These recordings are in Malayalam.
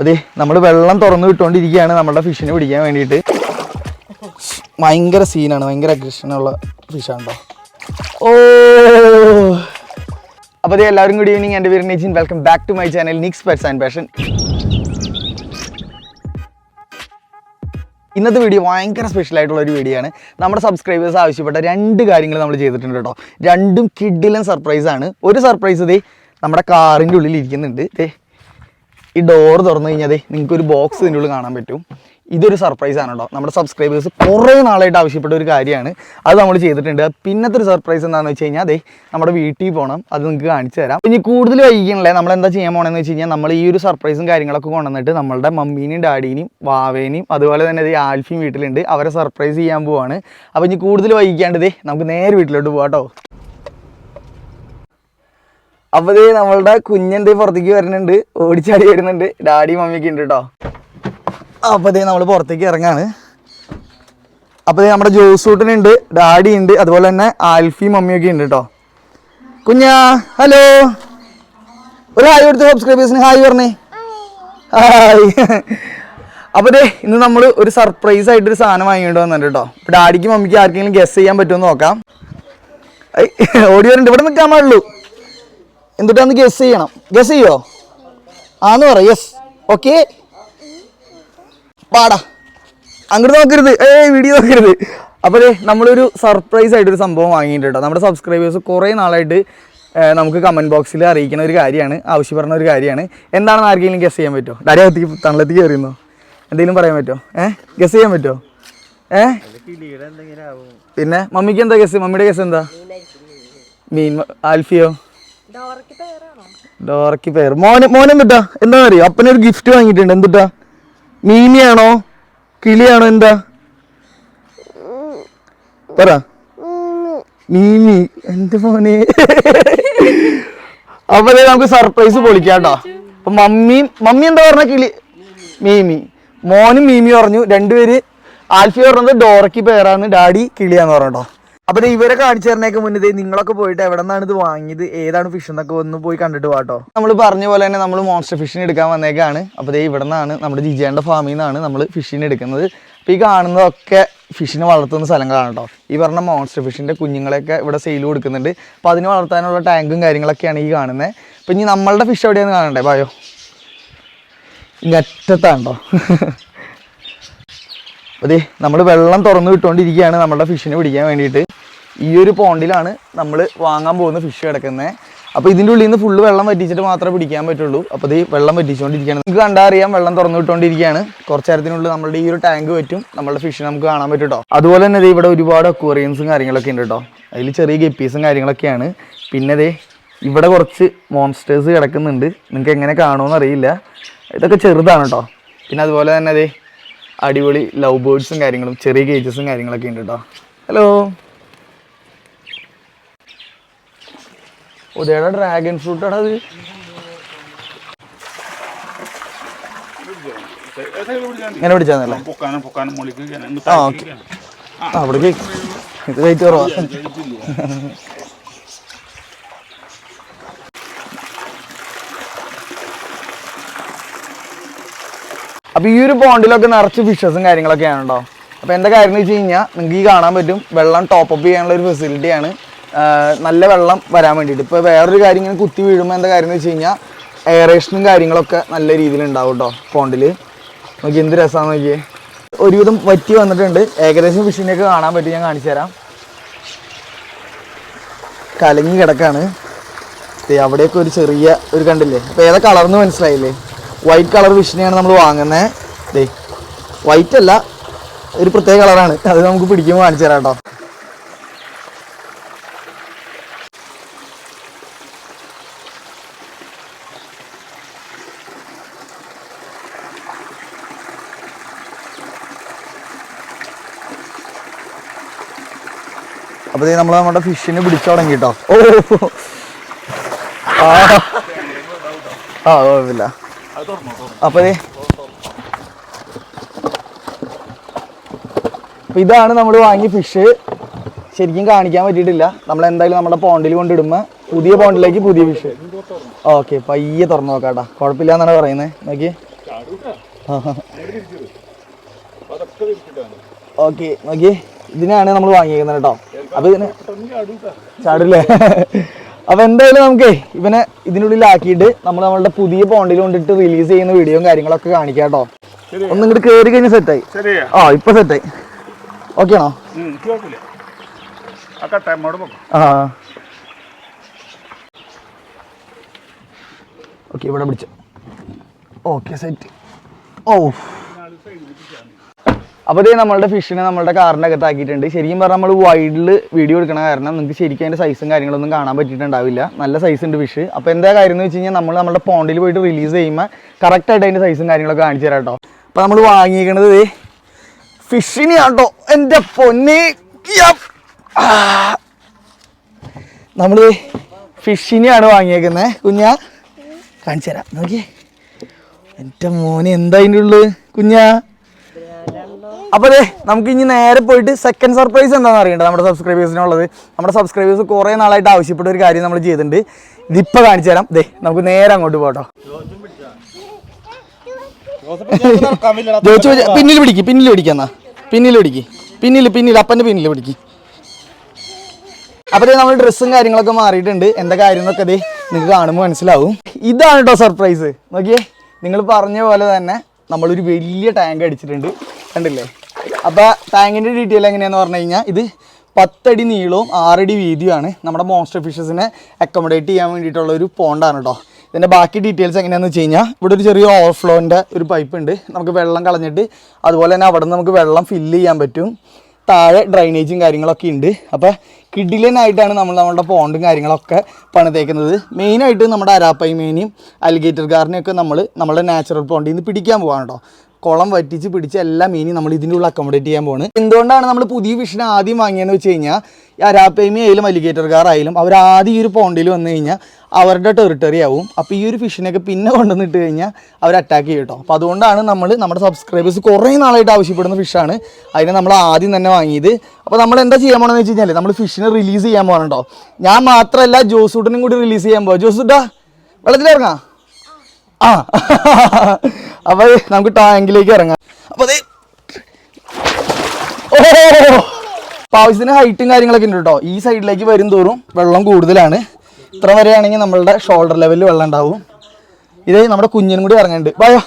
അതെ നമ്മൾ വെള്ളം തുറന്നു വിട്ടുകൊണ്ടിരിക്കുകയാണ് നമ്മുടെ ഫിഷിനെ പിടിക്കാൻ വേണ്ടിയിട്ട്. ഭയങ്കര സീനാണ് ഭയങ്കര അഗ്രഷനുള്ള ഫിഷാണോ ഓ! അപ്പോൾ അതെ എല്ലാവരും ഗുഡ് ഈവനിങ് എന്റെ പേര് Nijin. Welcome back to my channel Nix pets and passion ഇന്നത്തെ വീഡിയോ ഭയങ്കര സ്പെഷ്യൽ ആയിട്ടുള്ള ഒരു വീഡിയോ ആണ്. നമ്മുടെ സബ്സ്ക്രൈബേഴ്സ് ആവശ്യപ്പെട്ട രണ്ട് കാര്യങ്ങൾ നമ്മൾ ചെയ്തിട്ടുണ്ട് കേട്ടോ. രണ്ടും കിഡിലൻ സർപ്രൈസാണ് ഒരു സർപ്രൈസ് ഇതേ നമ്മുടെ കാറിന്റെ ഉള്ളിൽ ഇരിക്കുന്നുണ്ട്. ദേ ഈ ഡോർ തുറന്നു കഴിഞ്ഞാൽ നിങ്ങൾക്ക് ഒരു ബോക്സ് ഇതിന്റെ ഉള്ളിൽ കാണാൻ പറ്റും. ഇതൊരു സർപ്രൈസ് ആണ് കേട്ടോ നമ്മുടെ സബ്സ്ക്രൈബേഴ്സ് കുറേ നാളായിട്ട് ആവശ്യപ്പെട്ട ഒരു കാര്യമാണ്. അത് നമ്മൾ ചെയ്തിട്ടുണ്ട്. പിന്നത്തെ ഒരു സർപ്രൈസ് എന്താണെന്ന് വെച്ച് കഴിഞ്ഞാൽ അതെ നമ്മുടെ വീട്ടിൽ പോകണം അത് നിങ്ങൾക്ക് കാണിച്ചു തരാം. ഇനി കൂടുതൽ വൈകിക്കണല്ലേ നമ്മൾ എന്താ ചെയ്യാൻ പോകണമെന്ന് വെച്ച് കഴിഞ്ഞാൽ നമ്മൾ ഈ ഒരു സർപ്രൈസും കാര്യങ്ങളൊക്കെ കൊണ്ടുവന്നിട്ട് നമ്മളുടെ മമ്മീനെയും ഡാഡീനെയും വാവേനെയും അതുപോലെ തന്നെ ഇത് ആൽഫിയും വീട്ടിലുണ്ട്. അവരെ സർപ്രൈസ് ചെയ്യാൻ പോവാണ്. അപ്പോൾ ഇനി കൂടുതൽ വൈകിക്കാണ്ട് നമുക്ക് നേരെ വീട്ടിലോട്ട് പോകാം കേട്ടോ അപ്പൊ ഇത് നമ്മളുടെ കുഞ്ഞുണ്ട് പുറത്തേക്ക് വരുന്നുണ്ട്. ഓടിച്ചാടി വരുന്നുണ്ട്. ഡാഡി മമ്മിയൊക്കെ ഉണ്ട് കേട്ടോ അപ്പൊ നമ്മൾ പുറത്തേക്ക് ഇറങ്ങാണ്. അപ്പൊ നമ്മുടെ നമ്മുടെ ജോസൂട്ടനുണ്ട് ഡാഡി ഉണ്ട് അതുപോലെ തന്നെ ആൽഫി മമ്മിയൊക്കെ ഉണ്ട് കേട്ടോ കുഞ്ഞാ ഹലോ. ഒരു ഹായ് കൊടുത്ത് സബ്സ്ക്രൈബേഴ്സിന് ഹായ് പറഞ്ഞേ. ഹായ്. അപ്പൊ ഇന്ന് നമ്മൾ ഒരു സർപ്രൈസ് ആയിട്ട് ഒരു സാധനം വാങ്ങിയിട്ട് വന്നിട്ട് കേട്ടോ ഡാഡിക്ക് മമ്മിക്ക് ആർക്കെങ്കിലും ഗസ് ചെയ്യാൻ പറ്റുമോ നോക്കാം. ഓടി വരുന്നുണ്ട് ഇവിടെ നിൽക്കാൻ പാടുള്ളൂ. എന്തുട്ടാന്ന് ഗസ് ചെയ്യണം. ഗസ് ചെയ്യോ? ആന്ന് പറ യെസ് ഓക്കെ പാടാ. അങ്ങോട്ട് നോക്കരുത്. ഏയ് വീഡിയോ നോക്കരുത്. അപ്പോൾ നമ്മളൊരു സർപ്രൈസ് ആയിട്ടൊരു സംഭവം വാങ്ങിയിട്ടുണ്ട് നമ്മുടെ സബ്സ്ക്രൈബേഴ്സ് കുറേ നാളായിട്ട് നമുക്ക് കമന്റ് ബോക്സിൽ അറിയിക്കുന്ന ഒരു കാര്യമാണ് ആവശ്യപ്പെടുന്ന ഒരു കാര്യമാണ്. എന്താണെന്ന് ആർക്കെങ്കിലും ഗസ് ചെയ്യാൻ പറ്റുമോ ഡാരി തണലത്തേക്ക് കയറിയുന്നോ എന്തെങ്കിലും പറയാൻ പറ്റുമോ ഏഹ് ഗസ് ചെയ്യാൻ പറ്റുമോ ഏഹ് പിന്നെ മമ്മിക്ക് എന്താ ഗസ് മമ്മിയുടെ ഗസ് എന്താ? മീൻ ആൽഫിയോ? ഡോറയ്ക്ക് പേര്. മോന് മോൻ എന്തുട്ടാ? എന്താ അറിയോ അപ്പനൊരു ഗിഫ്റ്റ് വാങ്ങിയിട്ടുണ്ട്. എന്തുട്ടാ? മീമിയാണോ? കിളിയാണോ? എന്താ? പറ. മീമി. എന്റെ മോനെ. അപ്പൊ നമുക്ക് സർപ്രൈസ് പൊളിക്കാം കേട്ടോ അപ്പൊ മമ്മിയും മമ്മി എന്താ പറഞ്ഞ കിളി? മീമി. മോനും മീമി പറഞ്ഞു. രണ്ടുപേര് ആൽഫി പറഞ്ഞത് ഡോറയ്ക്ക് പേരാന്ന് ഡാഡി കിളിയാന്ന് പറഞ്ഞോ അപ്പൊ ഇവരെ കാണിച്ചു തരണേക്ക് മുന്നേ നിങ്ങളൊക്കെ പോയിട്ട് എവിടെ നിന്നാണ് ഇത് വാങ്ങിയത്? ഏതാണ് ഫിഷ് എന്നൊക്കെ ഒന്ന് പോയി കണ്ടിട്ട് വാട്ടോ നമ്മൾ പറഞ്ഞ പോലെ തന്നെ നമ്മൾ മോൺസ്റ്റർ ഫിഷിന് എടുക്കാൻ വന്നേക്കാണ്. അപ്പൊ ദേ ഇവിടെ നിന്നാണ് നമ്മുടെ ജിജേന്റെ ഫാമിൽ നിന്നാണ് നമ്മൾ ഫിഷിന് എടുക്കുന്നത്. അപ്പൊ ഈ കാണുന്നതൊക്കെ ഫിഷിനെ വളർത്തുന്ന സ്ഥലങ്ങളാണ് കേട്ടോ ഈ പറഞ്ഞ മോൺസ്റ്റർ ഫിഷിന്റെ കുഞ്ഞുങ്ങളെയൊക്കെ ഇവിടെ സെയിൽ കൊടുക്കുന്നുണ്ട്. അപ്പൊ അതിന് വളർത്താനുള്ള ടാങ്കും കാര്യങ്ങളൊക്കെയാണ് ഈ കാണുന്നത് അപ്പൊ ഇനി നമ്മളുടെ ഫിഷ് എവിടെയാണ് കാണണ്ടേ? ബായോ ഇങ്ങറ്റത്താണ്ടോ അതെ നമ്മൾ വെള്ളം തുറന്നു വിട്ടുകൊണ്ടിരിക്കുകയാണ് നമ്മുടെ ഫിഷിനെ പിടിക്കാൻ വേണ്ടിയിട്ട്. ഈ ഒരു പോണ്ടിലാണ് നമ്മൾ വാങ്ങാൻ പോകുന്ന ഫിഷ് കിടക്കുന്നത് അപ്പോൾ ഇതിന്റെ ഉള്ളിൽ നിന്ന് ഫുള്ള് വെള്ളം വറ്റിച്ചിട്ട് മാത്രമേ പിടിക്കാൻ പറ്റുള്ളൂ. അപ്പോൾ ഇത് വെള്ളം വറ്റിച്ചുകൊണ്ടിരിക്കുകയാണ് നിങ്ങൾക്ക് കണ്ടാൽ അറിയാം വെള്ളം തുറന്നു വിട്ടുകൊണ്ടിരിക്കുകയാണ് കുറച്ച് നേരത്തിനുള്ളിൽ നമ്മുടെ ഈ ഒരു ടാങ്ക് പറ്റും. നമ്മുടെ ഫിഷ് നമുക്ക് കാണാൻ പറ്റും കേട്ടോ അതുപോലെ തന്നെ ഇവിടെ ഒരുപാട് അക്വേറിയംസും കാര്യങ്ങളൊക്കെ ഉണ്ട് കേട്ടോ അതിൽ ചെറിയ ഗപ്പീസും കാര്യങ്ങളൊക്കെയാണ്. പിന്നെ ദേ ഇവിടെ കുറച്ച് മോൺസ്റ്റേഴ്സ് കിടക്കുന്നുണ്ട്. നിങ്ങൾക്ക് എങ്ങനെ കാണുമെന്ന് അറിയില്ല. ഇതൊക്കെ ചെറുതാണ് കേട്ടോ പിന്നെ അതുപോലെ തന്നെ ദേ അടിപൊളി ലവ് ബേർഡ്സും കാര്യങ്ങളും ചെറിയ കേജസും കാര്യങ്ങളൊക്കെ ഉണ്ട് കേട്ടോ ഹലോ ഉദയുടെ ഡ്രാഗൺ ഫ്രൂട്ട് ആണ് അത്. ഇങ്ങനെ പിടിച്ചാന്നല്ലേ? ആ ഓക്കെ. ആ അവിടെ കേക്ക്. ഇത് വെയിറ്റ് കുറവാ. അപ്പൊ ഈ ഒരു പോണ്ടിലൊക്കെ നിറച്ച് ഫിഷസും കാര്യങ്ങളൊക്കെയാണ് ആണുണ്ടോ? അപ്പൊ എന്താ കാര്യം എന്ന് വെച്ച് കഴിഞ്ഞാൽ നിങ്ങൾക്ക് ഈ കാണാൻ പറ്റും വെള്ളം ടോപ്പ് അപ്പ് ചെയ്യാനുള്ള ഒരു ഫെസിലിറ്റിയാണ് നല്ല വെള്ളം വരാൻ വേണ്ടിയിട്ട്. ഇപ്പോൾ വേറൊരു കാര്യം ഇങ്ങനെ കുത്തി വീഴുമ്പോൾ എന്താ കാര്യം എന്ന് വെച്ച് കഴിഞ്ഞാൽ എയറേഷനും കാര്യങ്ങളൊക്കെ നല്ല രീതിയിൽ ഉണ്ടാവും കേട്ടോ പോണ്ടിൽ നോക്കി എന്ത് രസമാണെന്ന് നോക്കിയേ ഒരുവിധം വറ്റി വന്നിട്ടുണ്ട്. ഏകദേശം ഫിഷിനെയൊക്കെ കാണാൻ പറ്റി ഞാൻ കാണിച്ചു തരാം. കലങ്ങി കിടക്കാണ്. അവിടെയൊക്കെ ഒരു ചെറിയ ഒരു കണ്ടില്ലേ? അപ്പോൾ ഏതാ കളർന്ന് മനസ്സിലായില്ലേ? വൈറ്റ് കളർ ഫിഷിനെയാണ് നമ്മൾ വാങ്ങുന്നത് ദേ വൈറ്റ് അല്ല ഒരു പ്രത്യേക കളറാണ് അത് നമുക്ക് പിടിക്കുമ്പോൾ കാണിച്ചു തരാം കേട്ടോ അപ്പോൾ ദേ നമ്മൾ നമ്മുടെ ഫിഷിനെ പിടിച്ചു തുടങ്ങി കേട്ടോ ഓ. ആ. കുഴപ്പമില്ല. അപ്പോൾ അപ്പൊ ഇതാണ് നമ്മൾ വാങ്ങിയ ഫിഷ്. ശരിക്കും കാണിക്കാൻ പറ്റിയിട്ടില്ല. നമ്മൾ എന്തായാലും നമ്മുടെ പോണ്ടിൽ കൊണ്ടിടുമ്പോൾ പുതിയ പോണ്ടിലേക്ക് പുതിയ ഫിഷ്. ഓക്കെ പയ്യെ തുറന്നു നോക്കാട്ടാ. കുഴപ്പമില്ല എന്നാണ് പറയുന്നത് നോക്കി ഓക്കെ നോക്കി ഇതിനാണ് നമ്മൾ വാങ്ങിയിരിക്കുന്നത് കേട്ടോ. അപ്പൊ ഇതിന് ചാടില്ലേ? അപ്പൊ എന്തായാലും നമുക്ക് ഇവനെ ഇതിനുള്ളിലാക്കിയിട്ട് നമ്മൾ നമ്മളുടെ പുതിയ പോണ്ടിൽ കൊണ്ടിട്ട് റിലീസ് ചെയ്യുന്ന വീഡിയോയും കാര്യങ്ങളൊക്കെ കാണിക്കാം കേട്ടോ. ഒന്ന് ഇങ്ങോട്ട് കയറി കഴിഞ്ഞ് സെറ്റായി ആ ഇപ്പൊ സെറ്റായി ഓക്കെ ആണോ? ആ ഓക്കെ ഇവിടെ പിടിച്ചു. ഓക്കെ സെറ്റ് ഓ അപ്പോൾ ഇതേ നമ്മളുടെ ഫിഷിനെ നമ്മളുടെ കാറിന്റെ അകത്ത് ആക്കിയിട്ടുണ്ട് ശരിക്കും പറഞ്ഞാൽ നമ്മൾ വൈഡിൽ വീഡിയോ എടുക്കണ കാരണം നിങ്ങൾക്ക് ശരിക്കും അതിന്റെ സൈസും കാര്യങ്ങളൊന്നും കാണാൻ പറ്റിയിട്ടുണ്ടാവില്ല. നല്ല സൈസ് ഉണ്ട് ഫിഷ് അപ്പോൾ എന്താ കാര്യം എന്ന് വെച്ച് കഴിഞ്ഞാൽ നമ്മൾ നമ്മുടെ പോണ്ടിൽ പോയിട്ട് റിലീസ് ചെയ്യുമ്പോൾ കറക്റ്റായിട്ട് അതിന്റെ സൈസും കാര്യങ്ങളൊക്കെ കാണിച്ചു തരാം കേട്ടോ അപ്പോൾ നമ്മൾ വാങ്ങിയിരിക്കണത് ദേ ഫിഷിനെയാട്ടോ എന്റെ പൊന്നെ. നമ്മൾ ഫിഷിനെയാണ് വാങ്ങിയേക്കുന്നത് കുഞ്ഞാ കാണിച്ചു തരാം. നോക്കിയേ. എന്റെ മോനെ എന്താ അതിന്റെ ഉള്ളു? കുഞ്ഞാ. അപ്പോൾ അതെ നമുക്ക് ഇനി നേരെ പോയിട്ട് സെക്കൻഡ് സർപ്രൈസ് എന്താണെന്ന് അറിയണ്ട നമ്മുടെ സബ്സ്ക്രൈബേഴ്സിനുള്ളത് നമ്മുടെ സബ്സ്ക്രൈബേഴ്സ് കുറേ നാളായിട്ട് ആവശ്യപ്പെട്ട ഒരു കാര്യം നമ്മൾ ചെയ്തിട്ടുണ്ട്. ഇതിപ്പോൾ കാണിച്ചു തരാം. ദേ നമുക്ക് നേരെ അങ്ങോട്ട് പോട്ടോ. പിന്നിൽ പിടിക്ക് പിന്നിൽ പിടിക്കാന്നാ പിന്നിൽ പിടിക്ക് പിന്നിൽ പിന്നിൽ അപ്പന്റെ പിന്നിൽ പിടിക്ക്. അപ്പോൾ നമ്മൾ ഡ്രസ്സും കാര്യങ്ങളൊക്കെ മാറിയിട്ടുണ്ട്. എന്താ കാര്യം എന്നൊക്കെ ദേ നിങ്ങൾക്ക് കാണുമ്പോൾ മനസ്സിലാവും. ഇതാണ് കേട്ടോ സർപ്രൈസ് നോക്കിയേ നിങ്ങൾ പറഞ്ഞ പോലെ തന്നെ നമ്മളൊരു വലിയ ടാങ്ക് അടിച്ചിട്ടുണ്ട്. കണ്ടില്ലേ? അപ്പോൾ ടാങ്കിന്റെ ഡീറ്റെയിൽ എങ്ങനെയാണെന്ന് പറഞ്ഞു കഴിഞ്ഞാൽ ഇത് പത്തടി നീളവും ആറടി വീതിയുമാണ് നമ്മുടെ മോൺസ്റ്റർ ഫിഷസിനെ അക്കോമഡേറ്റ് ചെയ്യാൻ വേണ്ടിയിട്ടുള്ള ഒരു പോണ്ടാണ് കേട്ടോ ഇതിന്റെ ബാക്കി ഡീറ്റെയിൽസ് എങ്ങനെയാണെന്ന് വെച്ച് കഴിഞ്ഞാൽ ഇവിടെ ഒരു ചെറിയ ഓവർഫ്ലോന്റെ ഒരു പൈപ്പ് ഉണ്ട്. നമുക്ക് വെള്ളം കളഞ്ഞിട്ട് അതുപോലെ തന്നെ അവിടെ നമുക്ക് വെള്ളം ഫില്ല് ചെയ്യാൻ പറ്റും. താഴെ ഡ്രൈനേജും കാര്യങ്ങളൊക്കെ ഉണ്ട്. അപ്പോൾ കിഡിലനായിട്ടാണ് നമ്മൾ നമ്മളുടെ പോണ്ടും കാര്യങ്ങളൊക്കെ പണിതേക്കുന്നത്. മെയിനായിട്ട് നമ്മുടെ അരാപ്പൈമേനെയും അലിഗേറ്റർ ഗാറിനെയൊക്കെ നമ്മൾ നമ്മുടെ നാച്ചുറൽ പോണ്ടിൽ നിന്ന് പിടിക്കാൻ പോകാണ് കേട്ടോ കുളം വറ്റിച്ച് പിടിച്ച് എല്ലാ മീനും നമ്മൾ ഇതിന്റെ ഉള്ളിൽ അക്കോമഡേറ്റ് ചെയ്യാൻ പോകുന്നത് എന്തുകൊണ്ടാണ് നമ്മൾ പുതിയ ഫിഷിനെ ആദ്യം വാങ്ങിയെന്ന് വെച്ച് കഴിഞ്ഞാൽ അരാപ്പൈമി ആയാലും അലിഗേറ്റർ ഗാർ ആയാലും അവർ ആദ്യം ഈ ഒരു പോണ്ടിൽ വന്നു കഴിഞ്ഞാൽ അവരുടെ ടെറിട്ടറി ആവും. അപ്പോൾ ഈ ഒരു ഫിഷിനെയൊക്കെ പിന്നെ കൊണ്ടുവന്നിട്ട് കഴിഞ്ഞാൽ അവർ അറ്റാക്ക് ചെയ്യും കേട്ടോ. അപ്പോൾ അതുകൊണ്ടാണ് നമ്മൾ നമ്മുടെ സബ്സ്ക്രൈബേഴ്സ് കുറേ നാളായിട്ട് ആവശ്യപ്പെടുന്ന ഫിഷാണ് അതിനെ നമ്മൾ ആദ്യം തന്നെ വാങ്ങിയത്. അപ്പോൾ നമ്മൾ എന്താ ചെയ്യാൻ പോകണമെന്ന് വെച്ച് കഴിഞ്ഞാൽ നമ്മൾ ഫിഷിനെ റിലീസ് ചെയ്യാൻ പോകണം കേട്ടോ. ഞാൻ മാത്രമല്ല ജോസൂട്ടനും കൂടി റിലീസ് ചെയ്യാൻ പോകാം ജോസൂട്ടാ വെള്ളത്തിലിറങ്ങാം. ആ. അപ്പൊ നമുക്ക് ടാങ്കിലേക്ക് ഇറങ്ങാം. അപ്പൊ ദേ. ഓ ഹൈറ്റും കാര്യങ്ങളൊക്കെ ഉണ്ട് കേട്ടോ. ഈ സൈഡിലേക്ക് വരും തോറും വെള്ളം കൂടുതലാണ്. ഇത്ര വരെയാണെങ്കിൽ നമ്മളുടെ ഷോൾഡർ ലെവലിൽ വെള്ളം ഉണ്ടാവും. ഇത് നമ്മുടെ കുഞ്ഞിനും കൂടി ഇറങ്ങുന്നുണ്ട്. ബായോ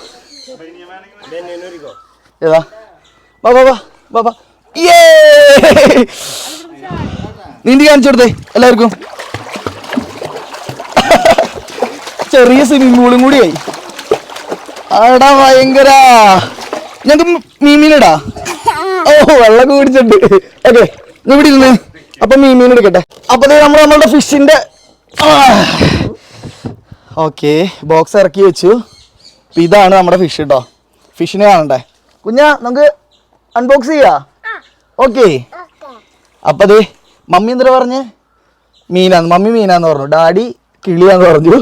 ഏതാ? ബാ വാ വാ യേ നീന്തി കാണിച്ചു കൊടുത്തേ എല്ലാവർക്കും. ചെറിയ സ്വിമ്മിംഗ് പൂളും കൂടിയായി. ആടാ ഭയങ്കര. ഞങ്ങൾക്ക് മീമീനിടാ? ഓ വെള്ളം കുടിച്ചിട്ടുണ്ട്. ഓക്കെ ഇവിടെ ഇരുന്ന്. അപ്പൊ മീമീൻ എടുക്കട്ടെ. അപ്പൊ നമ്മൾ നമ്മളുടെ ഫിഷിന്റെ ഓക്കെ ബോക്സ് ഇറക്കി വെച്ചു. അപ്പൊ ഇതാണ് നമ്മുടെ ഫിഷ് കേട്ടോ ഫിഷിനെ കാണണ്ടേ? കുഞ്ഞ നമുക്ക് അൺബോക്സ് ചെയ്യാ. ഓക്കെ. അപ്പൊ അതെ മമ്മി എന്താ പറഞ്ഞേ? മീനാന്ന്. മമ്മി മീനാന്ന് പറഞ്ഞു. ഡാഡി കിളിയാന്ന് പറഞ്ഞു.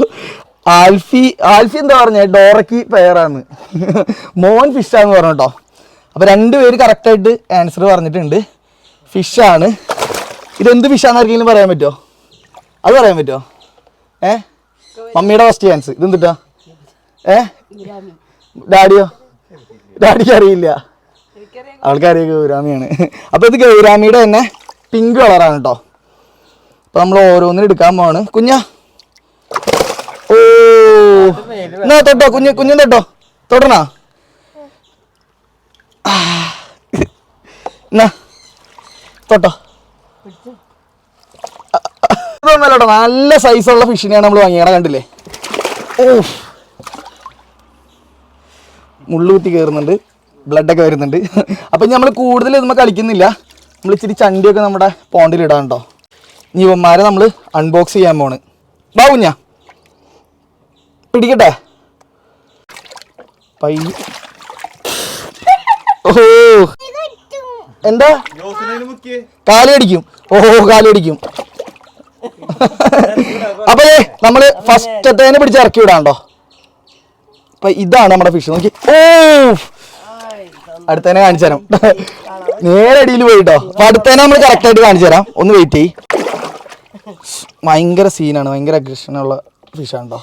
ആൽഫി ആൽഫി എന്താ പറഞ്ഞ? ഡോറയ്ക്ക് പെയറാന്ന് മോൻ ഫിഷാന്ന് പറഞ്ഞു കേട്ടോ അപ്പോൾ രണ്ടുപേര് കറക്റ്റായിട്ട് ആൻസർ പറഞ്ഞിട്ടുണ്ട്. ഫിഷാണ് ഇതെന്ത് ഫിഷാന്ന് പറയാൻ പറ്റുമോ അത് പറയാൻ പറ്റുമോ ഏ? മമ്മിയുടെ ഫസ്റ്റ് ചാൻസ് ഇതെന്തിട്ടാ ഏ? ഡാഡിയോ? ഡാഡിക്ക് അറിയില്ല. ആൾക്കാരെ ഗൗരാമിയാണ്. അപ്പോൾ ഇത് ഗൗരാമിയുടെ തന്നെ പിങ്ക് കളറാണ് കേട്ടോ അപ്പൊ നമ്മൾ ഓരോന്നിനും എടുക്കാൻ പോവാണ്. കുഞ്ഞാ എന്നാ തൊട്ടോ കുഞ്ഞു കുഞ്ഞു തൊട്ടോ. തൊടണോ. എന്നാ തൊട്ടോ. ഇതൊന്നല്ലോ നല്ല സൈസുള്ള ഫിഷിനെയാണ് നമ്മൾ വാങ്ങിയത് കണ്ടില്ലേ? ഓ മുള്ളു കുത്തി കയറുന്നുണ്ട് ബ്ലഡൊക്കെ വരുന്നുണ്ട്. അപ്പം നമ്മൾ കൂടുതൽ നമ്മൾ കളിക്കുന്നില്ല. നമ്മൾ ഇച്ചിരി ചണ്ടിയൊക്കെ നമ്മുടെ പോണ്ടിൽ ഇടാൻ കേട്ടോ ഇനി ഇവന്മാരെ നമ്മൾ അൺബോക്സ് ചെയ്യാൻ പോണ്. ബാ കുഞ്ഞാ. പിടിക്കട്ടെ. ഓ. എന്താ? കാലടിക്കും ഓ കാലടിക്കും അപ്പൊ നമ്മൾ ഫസ്റ്റ് ഫസ്റ്റത്തേനെ പിടിച്ച് ഇറക്കി വിടാണ്ടോ അപ്പൊ ഇതാണ് നമ്മുടെ ഫിഷ് നോക്കി. ഓ. അടുത്തേനെ കാണിച്ചു തരാം. നേരെ അടിയിൽ പോയിട്ടോ. അപ്പൊ അടുത്തേനെ നമ്മൾ കറക്റ്റ് ആയിട്ട് കാണിച്ചു തരാം. ഒന്ന് വെയിറ്റ് ചെയ് ഭയങ്കര സീനാണ് ഭയങ്കര അഗ്രഷനുള്ള ഫിഷാണ് കേട്ടോ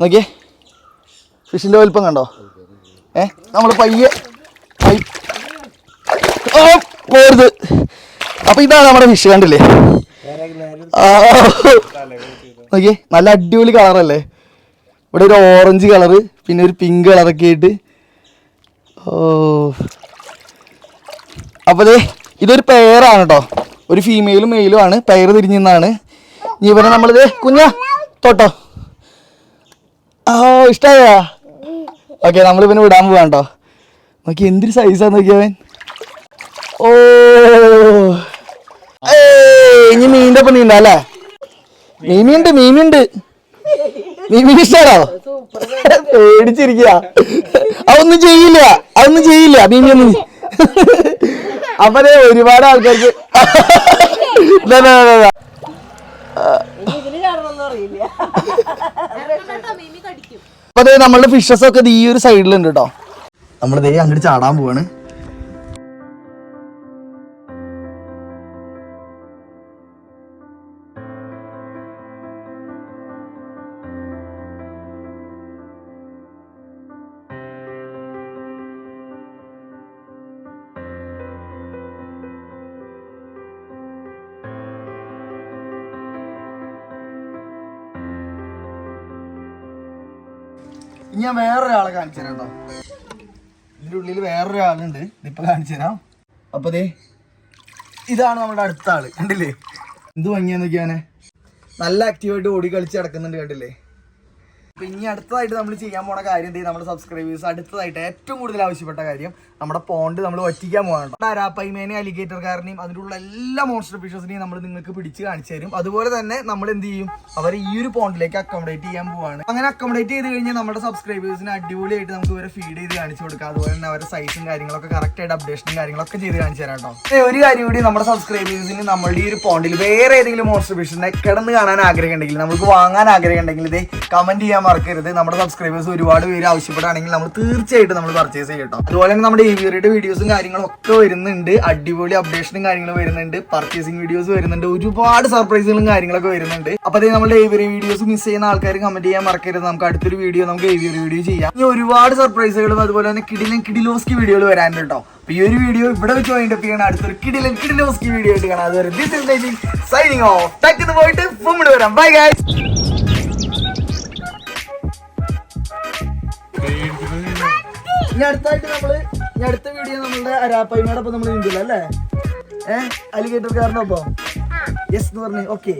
നോക്കിയേ. ഫിഷിന്റെ വലിപ്പം കണ്ടോ? ഏ നമ്മൾ പയ്യെ ഓ പോരുത്. അപ്പൊ ഇതാണ് നമ്മുടെ ഫിഷ് കണ്ടില്ലേ? നോക്കിയേ നല്ല അടിപൊളി കളറല്ലേ ഇവിടെ ഒരു ഓറഞ്ച് കളറ് പിന്നെ ഒരു പിങ്ക് കളറൊക്കെ ആയിട്ട്. ഓ. അപ്പോൾ ഇതൊരു പെയറാണ് കേട്ടോ ഒരു ഫീമെയിലും മെയിലും ആണ്. പെയർ തിരിഞ്ഞാണ് ഇനി ഇവരെ നമ്മളിത് കുഞ്ഞ തൊട്ടോ. ആ ഇഷ്ടമായാ ഓക്കെ നമ്മൾ പിന്നെ വിടാൻ പോവാ കേട്ടോ നോക്കി എന്തൊരു സൈസാന്ന് നോക്കിയവൻ ഓ. മീന്റെ ഒപ്പം നീന്താ അല്ലേ? മീമിയുണ്ട് മീമിയുണ്ട് മീമി ഇഷ്ടാണോ? പേടിച്ചിരിക്കുക അതൊന്നും ചെയ്യില്ല അതൊന്നും ചെയ്യില്ല മീമിയൊന്നും അപ്പനെ ഒരുപാട് ആൾക്കാർക്ക്. അറിയില്ല. അപ്പൊ നമ്മളുടെ ഫിഷസ് ഒക്കെ ഈ ഒരു സൈഡിലുണ്ട് കേട്ടോ നമ്മളിതേ ദേ അങ്ങോട്ട് ചാടാൻ പോവാണ്. ഞാൻ വേറൊരാളെ കാണിച്ചു തരാം കേട്ടോ. ഇതിന്റെ ഉള്ളിൽ വേറൊരാളുണ്ട്. ഇതിപ്പോ കാണിച്ചു തരാം. അപ്പൊ ദേ ഇതാണ് നമ്മുടെ അടുത്ത ആൾ. കണ്ടില്ലേ? എന്ത് ഭംഗിയാന്ന് നോക്കിയാനെ നല്ല ആക്റ്റീവായിട്ട് ഓടി കളിച്ച് നടക്കുന്നുണ്ട് കണ്ടില്ലേ? ഇനി അടുത്തതായിട്ട് നമ്മൾ ചെയ്യാൻ പോണ കാര്യം എന്ത് നമ്മുടെ സബ്സ്ക്രൈബേഴ്സ് അടുത്തതായിട്ട് ഏറ്റവും കൂടുതൽ ആവശ്യപ്പെട്ട കാര്യം നമ്മുടെ പോണ്ട് നമ്മൾ ഒറ്റിക്കാൻ പോകാനുണ്ട്. അരാപ്പൈമേനെ അലിഗേറ്റർ അതിനുള്ള എല്ലാ മോൺസ്റ്റർ ഫിഷസിനെയും നമ്മൾ നിങ്ങൾക്ക് പിടിച്ച് കാണിച്ചു തരും. അതുപോലെ തന്നെ നമ്മൾ എന്ത് ചെയ്യും? അവർ ഈ ഒരു പോണ്ടിലേക്ക് അക്കോമഡേറ്റ് ചെയ്യാൻ പോവാണ്. അങ്ങനെ അക്കോമഡേറ്റ് ചെയ്ത് കഴിഞ്ഞാൽ നമ്മുടെ സബ്സ്ക്രൈബേഴ്സിന് അടിപൊളിയായിട്ട് നമുക്ക് ഇവരെ ഫീഡ് ചെയ്ത് കാണിച്ചു കൊടുക്കാം. അതുപോലെ തന്നെ അവരുടെ സൈസും കാര്യങ്ങളൊക്കെ കറക്റ്റ് ആയിട്ട് അപ്ഡേഷനും കാര്യങ്ങളൊക്കെ ചെയ്ത് കാണിച്ചു തരാം കേട്ടോ. ഒരു കാര്യം കൂടി നമ്മുടെ സബ്സ്ക്രൈബേഴ്സിന് നമ്മളുടെ ഈ ഒരു പോണ്ടിൽ വേറെ ഏതെങ്കിലും മോൺസ്റ്റർ ഫിഷിനെ കിടന്ന് കാണാൻ ആഗ്രഹം ഉണ്ടെങ്കിൽ നമുക്ക് വാങ്ങാൻ ആഗ്രഹം ഉണ്ടെങ്കിൽ ഇത് കമന്റ് ചെയ്യാൻ മറക്കരുത്. നമ്മുടെ സബ്സ്ക്രൈബേഴ്സ് ഒരുപാട് പേര് ആവശ്യപ്പെടുകയാണെങ്കിൽ നമ്മൾ തീർച്ചയായിട്ടും നമ്മൾ പർച്ചേസ് ചെയ്യും കേട്ടോ. അതുപോലെ തന്നെ നമ്മുടെ ഇവിയുടെ വീഡിയോസും കാര്യങ്ങളും ഒക്കെ വരുന്നുണ്ട്. അടിപൊളി അപ്ഡേഷനും കാര്യങ്ങളും വരുന്നുണ്ട്. പർച്ചേസിംഗ് വീഡിയോസ് വരുന്നുണ്ട്. ഒരുപാട് സർപ്രൈസുകളും കാര്യങ്ങളൊക്കെ വരുന്നുണ്ട്. അപ്പൊ അതേ നമ്മുടെ ഏവിയറി വീഡിയോസ് മിസ് ചെയ്യുന്ന ആൾക്കാർ കമന്റ് ചെയ്യാൻ മറക്കരുത്. നമുക്ക് അടുത്തൊരു വീഡിയോ നമുക്ക് ഏവിയറി വീഡിയോ ചെയ്യാം. ഇനി ഒരുപാട് സർപ്രൈസുകളും അതുപോലെ തന്നെ കിടിലൻ കിടിലോസ്കി വീഡിയോകൾ വരാനുണ്ട് കേട്ടോ. അപ്പൊ ഈ ഒരു വീഡിയോ ഇവിടെ വെച്ച് വൈൻഡ് അപ്പ് ചെയ്യണം അടുത്തൊരു കിടിലൻ കിടിലോസ്കി വീഡിയോ ആയിട്ട് കാണാം. സൈനിങ് ഓഫ് ടക്ക് പോയിട്ട് ഫുമ്മിട് വരാം. ബൈ ഗൈസ് ഇനി അടുത്തായിട്ട് നമ്മൾ ഇനി അടുത്ത വീഡിയോ നമ്മളുടെ അരാപ്പയ്മയോടൊപ്പം നമ്മൾ നീന്തില്ല അല്ലേ? ഏഹ് അലിഗേറ്റർ അപ്പൊ യെസ് എന്ന് പറഞ്ഞു. ഓക്കെ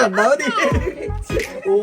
കണ്ടാ മതി. ഓ.